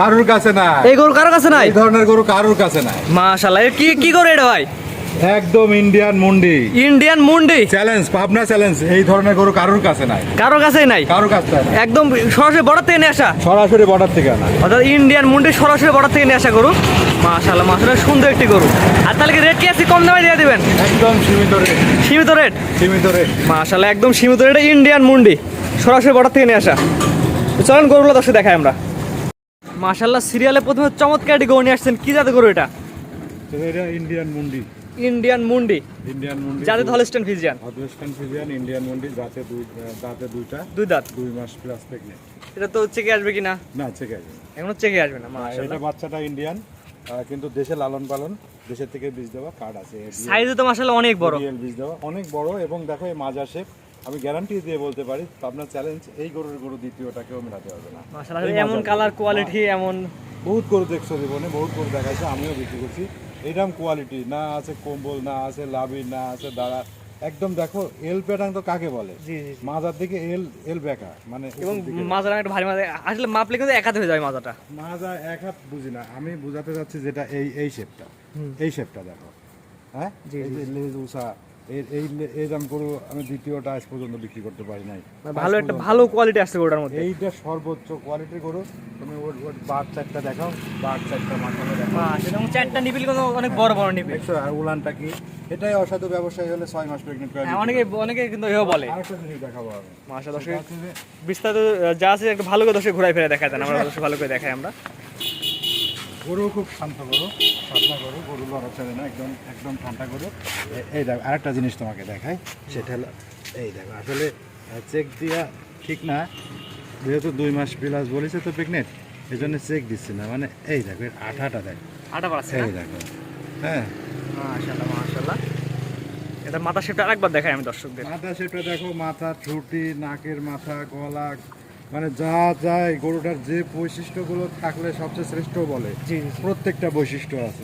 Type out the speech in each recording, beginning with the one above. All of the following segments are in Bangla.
কারোর কাছে না এই গরু কারও কাছে নাই? এই ধরনের গরু কারোর কাছে নাই। মাশাল্লাহ এ কি কি করে এটা ভাই? একদম ইন্ডিয়ান মুন্ডি। ইন্ডিয়ান মুন্ডি? চ্যালেঞ্জ পাবনা চ্যালেঞ্জ এই ধরনের গরু কারোর কাছে নাই। কারও কাছেই নাই? কারোর কাছে নাই। একদম সরাসরি বর্ডার থেকে নিয়ে আসা? সরাসরি বর্ডার থেকে না। অর্থাৎ ইন্ডিয়ান মুন্ডি সরাসরি বর্ডার থেকে নিয়ে আসা গরু। মাশাল্লাহ মাশাল্লাহ সুন্দর একটি গরু। আর তাহলে কি রেট কি আছে? কম দামে দিয়ে দিবেন? একদম সীমিত রেট সীমিত রেট সীমিত রেট মাশাল্লাহ একদম সীমিত রেটে ইন্ডিয়ান মুন্ডি সরাসরি বর্ডার থেকে নিয়ে আসা। চলেন গরুগুলো দর্শক দেখাই আমরা। মাশাল্লাহ সিরিয়ালে প্রথমে চমৎকার একটি গরু নিয়ে আসছেন। কি জাতের গরু এটা? এটা ইন্ডিয়ান মুন্ডি। ইন্ডিয়ান মুন্ডি। ইন্ডিয়ান মুন্ডি যাতে হলস্টেন ফিজিয়ান অদওয়েস্টার্ন ফিজিয়ান ইন্ডিয়ান মুন্ডি যাতে দুই দাঁতে দুইটা। দুই দাঁত? দুই মাস প্লাস প্রেগনেন্ট এটা তো চেকে আসবে কিনা? না ঠিক আছে এখনও চেকে আসবে না এটা বাচ্চাটা ইন্ডিয়ান কিন্তু দেশে লালন পালন দেশের থেকে বীজ দেওয়া কার্ড আছে। সাইজে তো মাশাল্লাহ অনেক বড়। বীজ দেওয়া অনেক বড় এবং দেখো এই মাজা শেপ আমি গ্যারান্টি দিয়ে বলতে পারি আপনার চ্যালেঞ্জ এই গরুর গরু দ্বিতীয়টাকেও মেলাতে পারবে না। এমন কালার কোয়ালিটি এমন বহুত গরু দেখছ জীবনে বহুত গরু দেখাইছে আমিও বিক্রি করছি। এইরকম কোয়ালিটি না আছে কম্বল না আছে লাভি না আছে দাঁড়া। একদম দেখো এল প্যাটার্ন তো কাকে বলে? জি জি মাজার দিকে এল এল বেকা মানে এবং মাজার একটা ভারী মাজা আসলে মাপলে কিন্তু এক হাতে হয়ে যায় মাজাটা মাজা এক হাত বুঝি না আমি বোঝাতে চাচ্ছি যেটা এই এই শেপটা এই শেপটা দেখো হ্যাঁ? জি, যে লেজ উষা এই এই দাম গরু আমি দ্বিতীয়টা আজ পর্যন্ত বিক্রি করতে পারি নাই। মানে ভালো একটা ভালো কোয়ালিটি আসছে গরুটার মধ্যে। এইটা সর্বোচ্চ কোয়ালিটির গরু। তুমি ওর ওর বার চারটা দেখাও বার চারটা মাথাটা দেখাও। এবং চারটা অনেক বড় বড় নিপিল। দেখছ আর উলানটা কি? এটাই অসাধু ব্যবসায়ী হলে ছয় মাস প্রেগনেন্ট করে হ্যাঁ, অনেকে অনেকে কিন্তু এও বলে। আরেকটা জিনিস দেখাবো আমি বিস্তারিত যা আছে একটু ভালো করে ঘুরাই ফিরে দেখা যায় আমরা দর্শক ভালো করে দেখাই আমরা। গরু খুব শান্ত গরু পাতলা গরু গরু লড়া চলে না একদম একদম ঠান্ডা গরু। এই দেখো আরেকটা জিনিস তোমাকে দেখাই সেটা হলো এই দেখো আসলে চেক দিয়া ঠিক না যেহেতু দুই মাস প্লাস বলেছে তো প্রেগনেন্ট এই জন্য চেক দিচ্ছে না মানে এই দেখো এর আঠাটা দেখো। আটা পারছে এই দেখো হ্যাঁ। মাশাল্লাহ মাশাল্লাহ এটা মাথা শেপটা আরেকবার দেখাই আমি দর্শকদের। মাথা শেপটা দেখো মাথা ঠুটি নাকের মাথা গলা মানে যা যা এই গরুটার যে বৈশিষ্ট্যগুলো থাকলে সবচেয়ে শ্রেষ্ঠ বলে প্রত্যেকটা বৈশিষ্ট্য আছে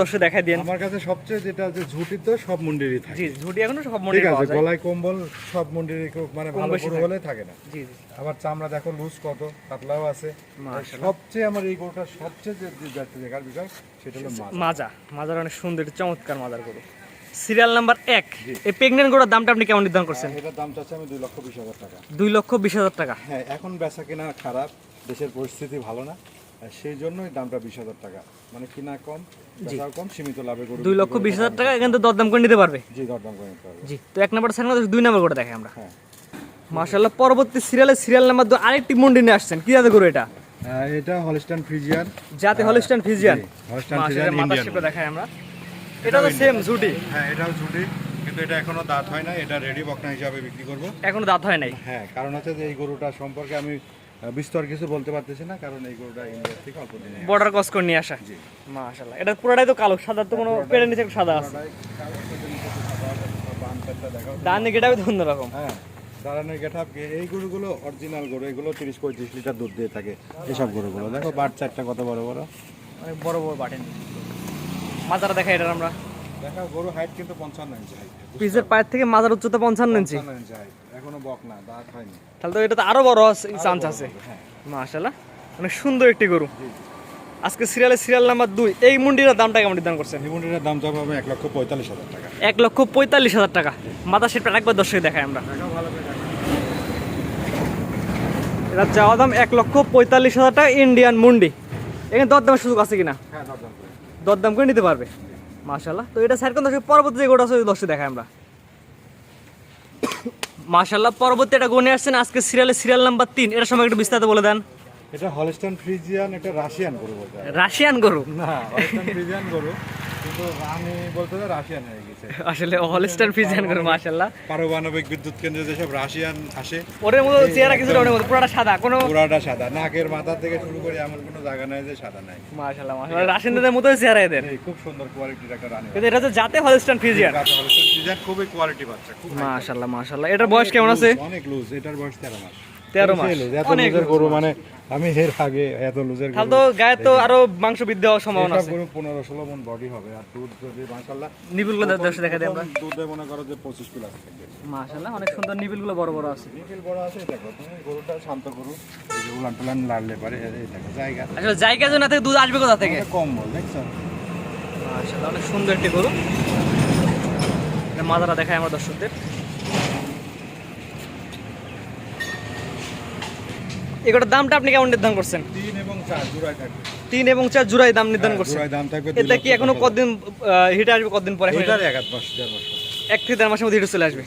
দর্শক দেখাই দিন আমার কাছে সবচেয়ে যেটা যে ঝুটি তো সব মুন্ডিরই থাকে জি ঝুটি এখনও সব মনে ঠিক আছে যায় গলায় কম্বল সব মুন্ডিরই মানে ভালো গরু থাকে। হলে থাকে না জি আবার চামড়া দেখো লুজ কত পাতলাও আছে। সবচেয়ে আমার এই গরুটার সবচেয়ে যে যে দেখার বিষয় সেটা হলো মাজা মাজার অনেক সুন্দর চমৎকার মাজার গরু সিরিয়াল নাম্বার এক। এই প্রেগনেন্ট গরুর দামটা আপনি কেমন নির্ধারণ করছেন? এটার দাম চাচ্ছে আমি দুই লক্ষ বিশ হাজার টাকা। দুই লক্ষ বিশ হাজার টাকা। হ্যাঁ এখন বেচা কেনা খারাপ দেশের পরিস্থিতি ভালো না সেই জন্যই দামটা বিশ হাজার টাকা। মানে কিনা কম বেচাও কম সীমিত লাভে দুই লক্ষ বিশ হাজার টাকা দরদাম করে নিতে পারবে? জি দরদাম করে নিতে জি তো এক নম্বর সেকেন্ড দুই নম্বর করে দেখাই আমরা। হ্যাঁ। পরবর্তী সিরিয়ালে সিরিয়াল নাম্বার দু আরেকটি মন্ডি নিয়ে আসছেন। কি জাতে এটা? আহ, এটা হলস্টান ফ্রিজিয়ান। যাতে Holstein Friesian Holstein Friesian Indian. দেখাই আমরা। এটা তো সেম ঝুটি। হ্যাঁ এটাও ছুটি কিন্তু এটা এখনও দাঁত হয় না এটা রেডি বকনা হিসাবে বিক্রি করব। এখনও দাঁত হয় নাই? হ্যাঁ কারণ হচ্ছে যে এই গরুটা সম্পর্কে আমি বিস্তর কিছু বলতে পারতেছি না কারণ এই গরুটা ইন্ডিয়া থেকে অল্প দিনে বর্ডার ক্রস করে নিয়ে আসা? জি। মাশাল্লাহ এটা পুরোটাই তো কালো সাদা তো কোনো পেটের নিচে সাদা আছে। ডানে গেটাও তো অন্যরকম। হ্যাঁ দাঁড়ানোর গেটাপ এই গরুগুলো অরিজিনাল গরু এগুলো তিরিশ পঁয়ত্রিশ লিটার দুধ দিয়ে থাকে এসব গরুগুলো। দেখো বাট চারটা কত বড় বড়? অনেক বড় বড় বাটেন মাজারা দেখাই আমরা। দেখো গরু হাইট কিন্তু পঞ্চান্ন ইঞ্চি হাইট পিসের পায়ের থেকে মাজার উচ্চতা পঞ্চান্ন ইঞ্চি পঞ্চান্ন ইঞ্চি হাইট এখনও বক না দাঁত হয়নি। তাহলে তো এটা তো আরও বড় চান্স আছে হ্যাঁ। মাশাল্লাহ অনেক সুন্দর একটি গরু। আজকে সিরিয়ালে সিরিয়াল নাম্বার দুই। এই মুন্ডির দামটা কেমন নির্ধারণ করছেন? লিমুনের দাম এক লক্ষ পঁয়তাল্লিশ হাজার টাকা। এক লক্ষ পঁয়তাল্লিশ হাজার টাকা। মাথা সেটটা একবার দর্শক দেখাই আমরা। এটা চাওয়া দাম এক লক্ষ পঁয়তাল্লিশ হাজার টাকা ইন্ডিয়ান মুন্ডি। এখানে দরদামের সুযোগ আছে কিনা? হ্যাঁ দরদাম করে নিতে পারবে। মাশাল্লাহ তো এটা সাইড কোন দর্শক পরবর্তী যে গোটা আছে দশে দর্শক দেখাই আমরা। মাশাল্লাহ পরবর্তী এটা গনে আসছেন আজকে সিরিয়ালে সিরিয়াল নাম্বার তিন। এটা সময় একটু বিস্তারিত বলে দেন। এটা হলস্টান ফ্রিজিয়ান এটা রাশিয়ান গরু বলতে রাশিয়ান গরু? না হলস্টান ফ্রিজিয়ান গরু। কিন্তু আমি বলতে রাশিয়ান হয়ে গেছে। আসলে হলিস্টার ফিজিয়ান গরু মাশাল্লাহ পারমাণবিক বিদ্যুৎ কেন্দ্রে যেসব রাশিয়ান আসে ওরের মতো চেহারা কিছু ওরের মতো পুরোটা সাদা কোনো পুরাটা সাদা। নাকের মাথা থেকে শুরু করে এমন কোনো জায়গা নাই যে সাদা নাই। মাশাল্লাহ মাশাল্লাহ রাশিয়ানদের চেহারা এদের। খুব সুন্দর কোয়ালিটির একটা রানী কিন্তু এটা জাতে ফিজিয়ান খুবই কোয়ালিটি বাচ্চা খুব এটার বয়স কেমন আছে? অনেক লুজ এটার বয়স মাস। মাস। অনেক গরু মানে আমি এর আগে এত লুজের তাহলে তো গায়ে তো আরও মাংস বৃদ্ধি হওয়ার সম্ভাবনা আছে। গরু পনেরো ষোলো মন বডি হবে আর দুধ যদি মাসাল্লাহ নিবিলগুলো দর্শক দেখা আমরা। দুধে মনে করো যে পঁচিশ প্লাস থাকবে মাশাআল্লাহ অনেক সুন্দর নিবিলগুলো বড় বড় আছে। নিখিল বড় আছে দেখো তুমি গরুটা শান্ত গরু এই যে উলান টুলান লাড়লে পারে এই দেখো জায়গা। আসলে জায়গা জন্য থেকে দুধ আসবে কোথা থেকে? কম বল দেখছ? মাশাআল্লাহ অনেক সুন্দর একটি গরু। এটা মাজারা দেখায় আমার দর্শকদের। এগুলোর দামটা আপনি কেমন নির্ধারণ করছেন? তিন এবং চার জোড়ায় তিন এবং চার জোড়াই দাম নির্ধারণ করছেন। দাম থাকবে এটা কি এখনও কতদিন হিটে আসবে কতদিন পরে? এক থেকে দেড় মাসের মধ্যে হিটে চলে আসবে।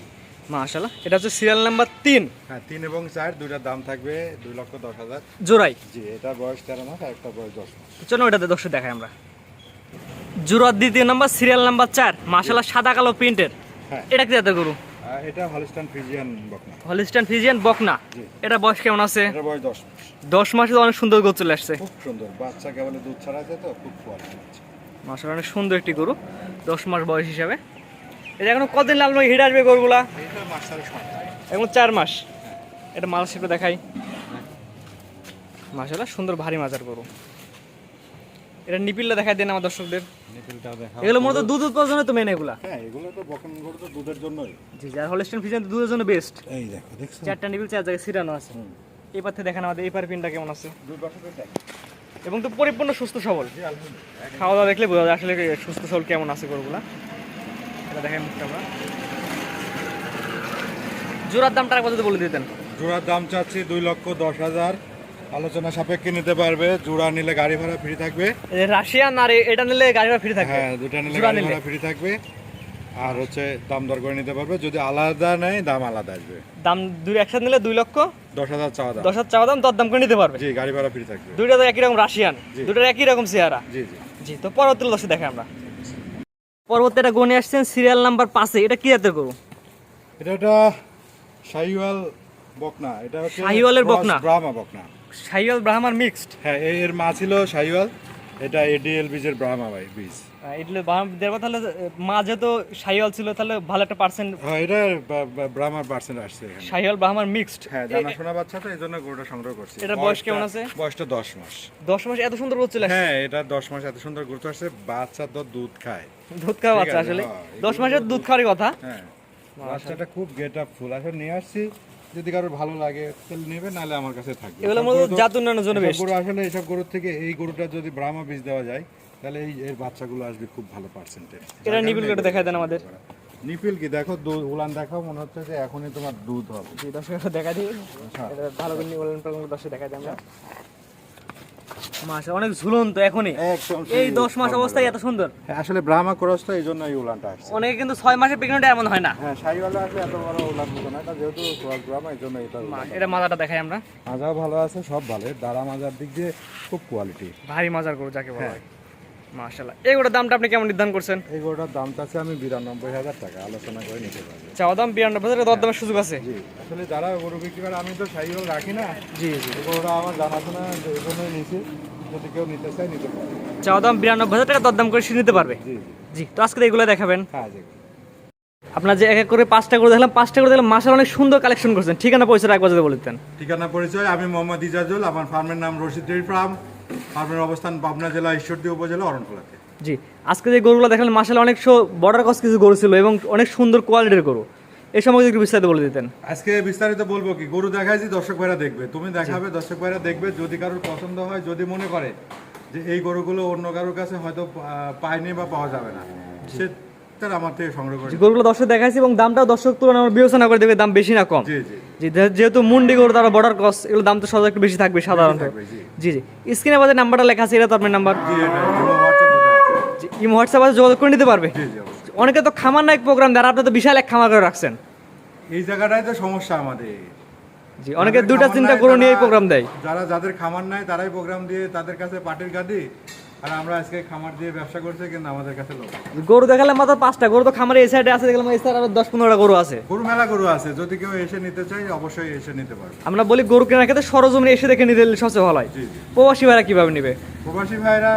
এটা হচ্ছে সিরিয়াল নাম্বার তিন। হ্যাঁ তিন এবং চার দুইটার দাম থাকবে দুই লক্ষ দশ হাজার। জোড়াই। জি এটা বয়স তেরো মাস আর একটা বয়স দশ মাস। চলো ওটাতে দর্শক দেখাই আমরা। জোড়ার দ্বিতীয় নাম্বার সিরিয়াল নাম্বার চার। মাশাআল্লাহ সাদা কালো প্রিন্টের হ্যাঁ। এটা কি জাতের গরু? এটা হলস্টান ফ্রিজিয়ান বকনা। হলিস্টান ফিজিয়ান বকনা। এটা বয়স কেমন আছে? এটার বয়স দশ মাস। দশ মাসে তো অনেক সুন্দর গরু চলে আসছে। খুব সুন্দর। বাচ্চা কেবলে দুধ ছাড়া তো খুব কোয়ালিটি মাসাল অনেক সুন্দর একটি গরু। দশ মাস বয়স হিসাবে। এটা এখনও কদিন লাগল হিটে আসবে গরুগুলা? এটা সন্তান এখন চার মাস। এটা মাল শিল্প দেখাই। মাসাল্লাহ সুন্দর ভারী মাজার গরু। এটা নিপিলটা দেখাই দেন আমার দর্শকদের। নিপিলটা দেখা এগুলো মূলত দুধ উৎপাদনে তো মেন এগুলা। হ্যাঁ এগুলো তো বকন গরু তো দুধের জন্যই। জি যার হলিস্টান ফিজিয়ান তো দুধের জন্য বেস্ট এই দেখো দেখছ চারটা নিপিল চার জায়গায় সিরানো আছে। এই থেকে দেখেন আমাদের এই পার পিনটা কেমন আছে। দুই দেখ। এবং তো পরিপূর্ণ সুস্থ সবল। খাওয়া দাওয়া দেখলে বোঝা যায় আসলে সুস্থ সবল কেমন আছে গরুগুলা। এটা দেখেন মুখটা আমরা জোড়ার দামটা একবার যদি বলে দিতেন। জোড়ার দাম চাচ্ছি দুই লক্ষ দশ হাজার। আলোচনা সাপেক্ষে নিতে পারবে জোড়া নিলে গাড়ি ভাড়া ফ্রি থাকবে। রাশিয়ান আর এটা নিলে গাড়ি ভাড়া ফ্রি থাকবে। হ্যাঁ দুটা নিলে গাড়ি ভাড়া ফ্রি থাকবে। আর হচ্ছে দাম দর করে নিতে পারবে। যদি আলাদা নেয় দাম আলাদা আসবে। দাম দুই একসাথে নিলে দুই লক্ষ? দশ হাজার চাওয়া দাম। দশ হাজার চাওয়া দাম দর দাম করে নিতে পারবে। জি গাড়ি ভাড়া ফ্রি থাকবে। দুইটা তো একই রকম রাশিয়ান। দুটোর একই রকম চেহারা। জি জি। জি তো পরবর্তী দশে দেখে আমরা। পরবর্তী একটা গণে আসছেন সিরিয়াল নাম্বার পাঁচে এটা কি জাতের গরু? এটা একটা শাহিওয়াল বকনা। এটা হচ্ছে শাহিওয়ালের বকনা? ব্রাহ্মা বকনা। সাইওয়াল ব্রাহ্মার মিক্সড হ্যাঁ এর মা ছিল শাহিওয়াল এটা এডিএল বীজের ব্রাহ্মা ভাই বীজ। এগুলো দেবো তাহলে মা যেহেতু সাইওয়াল ছিল তাহলে ভালো একটা পার্সেন্ট হ্যাঁ এটা ব্রাহ্মার পার্সেন্ট আসছে এখানে। সাইওয়াল ব্রাহ্মার মিক্সড হ্যাঁ জানাশোনা বাচ্চা তো এই জন্য গরুটা সংগ্রহ করছি। এটার বয়স কেমন আছে? বয়সটা দশ মাস। দশ মাস এত সুন্দর গরু চলে হ্যাঁ এটা দশ মাস এত সুন্দর গুরুত্ব আসছে বাচ্চা তো দুধ খায়। দুধ খাওয়া বাচ্চা আসলে? হ্যাঁ, দশ মাসের দুধ খাওয়ারই কথা? হ্যাঁ। বাচ্চাটা খুব গেট আপ ফুল আসলে নিয়ে আসছি। যদি কারোর ভালো লাগে তাহলে নেবে নাহলে আমার কাছে থাকবে। এগুলো মূলত গরু জাত উন্নয়নের জন্য বেশ বেস্ট গরু আসলে এসব গরুর থেকে এই গরুটা যদি ব্রাহ্মা বীজ দেওয়া যায় তাহলে এই এর বাচ্চাগুলো আসবে খুব ভালো পার্সেন্টেজ এটা নিপিল কেটে দেখায় দেন আমাদের। নিপিল কি দেখো দুধ উলান দেখাও মনে হচ্ছে যে এখনই তোমার দুধ হবে। এটা দর্শক দেখা দিই। এটা ভালো করে উলান প্রথম দর্শক দেখা দিই আমরা। মাসে অনেক ঝুলন্ত এখনই। এই দশ মাস অবস্থায় এত সুন্দর। হ্যাঁ, আসলে ব্রাহ্মা এই জন্য এই উলানটা আসছে। অনেকে কিন্তু ছয় মাসের প্রেগনেন্ট এমন হয় না। হ্যাঁ শাহিওয়ালা আসলে এত বড় উলান হতো না এটা যেহেতু ক্রস ব্রাহ্মা এই জন্য এটা এটা মাজাটা দেখাই আমরা। মাজাও ভালো আছে সব ভালো। দাঁড়া মাজার দিক দিয়ে খুব কোয়ালিটি ভারী মাজার গরু যাকে বলা হ্যাঁ। হয় মাশাল্লাহ এগুলোর দামটা আপনি কেমন নির্ধারণ করছেন? এই গরুটার দাম চাচ্ছে আমি বিরানব্বই হাজার টাকা আলোচনা করে নিতে পারব। চাওয়া দাম বিরানব্বই হাজার দর দামের সুযোগ আছে? জি আসলে যারা গরু বিক্রি করে আমি তো রাখি না। জি জি। এই গরুটা আমার জানাশোনা এই জন্যই নিছি যদি কেউ নিতে চায় নিতে পারে চাওয়া দাম বিরানব্বই হাজার টাকা দরদাম করে নিতে পারবে? জি জি। জি তো আজকে এগুলো দেখাবেন। হ্যাঁ জি। আপনার যে এক এক করে পাঁচটা করে দেখলাম পাঁচটা করে দেখলাম মাসাল অনেক সুন্দর কালেকশন করছেন। ঠিকানা পয়সা একবার যদি বলে দিতেন ঠিকানা পরিচয় আমি মোহাম্মদ ইজাজুল আমার ফার্মের নাম রশিদ ডেয়ারি ফার্ম। ফার্মের অবস্থান পাবনা জেলা ঈশ্বরদী উপজেলা অরণখোলাতে। জি আজকে যে গরুগুলো দেখলেন মাসাল অনেক বর্ডার কস কিছু গরু ছিল এবং অনেক সুন্দর কোয়ালিটির গরু। এ সময় একটু বিস্তারিত বলে দিতেন। আজকে বিস্তারিত বলব কি গরু দেখাইছি দর্শক ভাইরা দেখবে। তুমি দেখাবে দর্শক ভাইরা দেখবে যদি কারোর পছন্দ হয় যদি মনে করে যে এই গরুগুলো অন্য কারোর কাছে হয়তো পায়নি বা পাওয়া যাবে না। সে তার আমার থেকে সংগ্রহ করে গরুগুলো দর্শক দেখাইছি এবং দামটাও দর্শক তুলনায় আমরা বিবেচনা করে দেখবে দাম বেশি না কম। জি জি। জি যেহেতু মুন্ডি গরু তারা বর্ডার কস এগুলো দাম তো সহজ একটু বেশি থাকবে সাধারণত। জি। জি জি। স্ক্রিনে বাজে নাম্বারটা লেখা আছে এটা তো আপনার নাম্বার। জি এটা হোয়াটসঅ্যাপ আছে। জি ইমো হোয়াটসঅ্যাপ আছে যোগাযোগ করে নিতে পারবে। অনেকে তো খামার নায়ক প্রোগ্রাম দেয় আপনি তো বিশাল এক খামার করে রাখছেন। এই জায়গাটাই তো সমস্যা আমাদের। জি অনেকে খামার চিন্তা করে নিয়ে প্রোগ্রাম দেয়। যারা যাদের খামার নাই তারাই প্রোগ্রাম দিয়ে তাদের কাছে পাটির গাদি আর আমরা আজকে খামার দিয়ে ব্যবসা করছি কিন্তু আমাদের কাছে লোক গরু দেখালে মাত্র পাঁচটা গরু তো খামারে এই সাইডে আছে দেখলাম এই সাইডে আরও দশ পনেরোটা গরু আছে। গরু মেলা গরু আছে যদি কেউ এসে নিতে চাই অবশ্যই এসে নিতে পারবে। আমরা বলি গরু কেনার ক্ষেত্রে সরজমিনে এসে দেখে নিতে সবচেয়ে ভালো হয়। প্রবাসী ভাইরা কীভাবে নিবে? প্রবাসী ভাইরা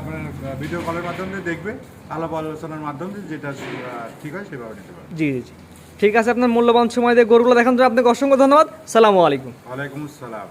আপনার ভিডিও কলের মাধ্যমে দেখবে আলাপ আলোচনার মাধ্যমে যেটা ঠিক হয় সেভাবে নিতে পারবে। জি জি জি। ঠিক আছে আপনার মূল্যবান সময় দিয়ে গরুগুলো দেখান জন্য আপনাকে অসংখ্য ধন্যবাদ। সালামু আলাইকুম। ওয়ালাইকুম আসসালাম।